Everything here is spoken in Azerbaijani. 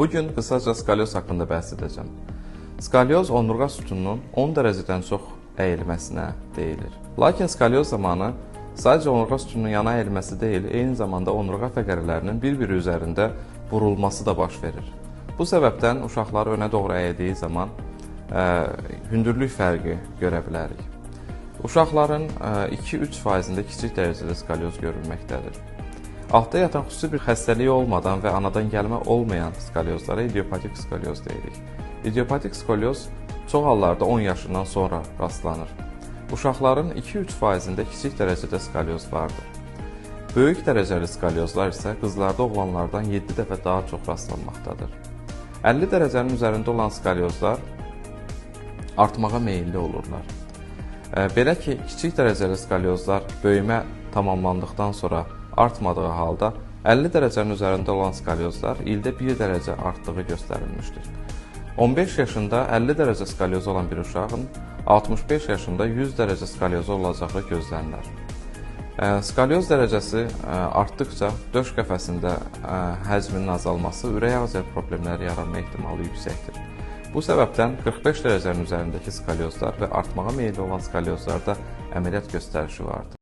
Bugün qısaca skalyoz haqqında bəhs edəcəm. Skalyoz onurğa sütununun 10 dərəcədən çox əyilməsinə deyilir. Lakin skalyoz zamanı sadəcə onurğa sütununun yana əyilməsi deyil, eyni zamanda onurğa fəqərələrinin bir-biri üzərində vurulması da baş verir. Bu səbəbdən uşaqları önə doğru əydiyi zaman ə, hündürlük fərqi görə bilərik. Uşaqların 2-3 faizində kiçik dərəcədə skalyoz görülməkdədir. Altda yatan xüsusi bir xəstəliyi olmadan və anadan gəlmə olmayan skalyozlara idiopatik skalyoz deyirik. İdiopatik skalyoz çox hallarda 10 yaşından sonra rastlanır. Uşaqların 2-3 faizində kiçik dərəcədə skalyoz vardır. Böyük dərəcəli skalyozlar isə qızlarda oğlanlardan 7 dəfə daha çox rastlanmaqdadır. 50 dərəcənin üzərində olan skalyozlar artmağa meylli olurlar. Belə ki, kiçik dərəcəli skalyozlar böyümə tamamlandıqdan sonra artmadığı halda 50 dərəcənin üzərində olan skalyozlar ildə 1 dərəcə artdığı göstərilmişdir. 15 yaşında 50 dərəcə skalyozu olan bir uşağın 65 yaşında 100 dərəcə skalyozu olacağı gözlənilir. Skalyoz dərəcəsi artdıkca döş qəfəsində həcminin azalması, ürək ağciyər problemləri yaranma ehtimalı yüksəkdir. Bu səbəbdən 45 dərəcənin üzərindəki skalyozlar və artmağa meylli olan skalyozlarda əməliyyat göstərişi vardır.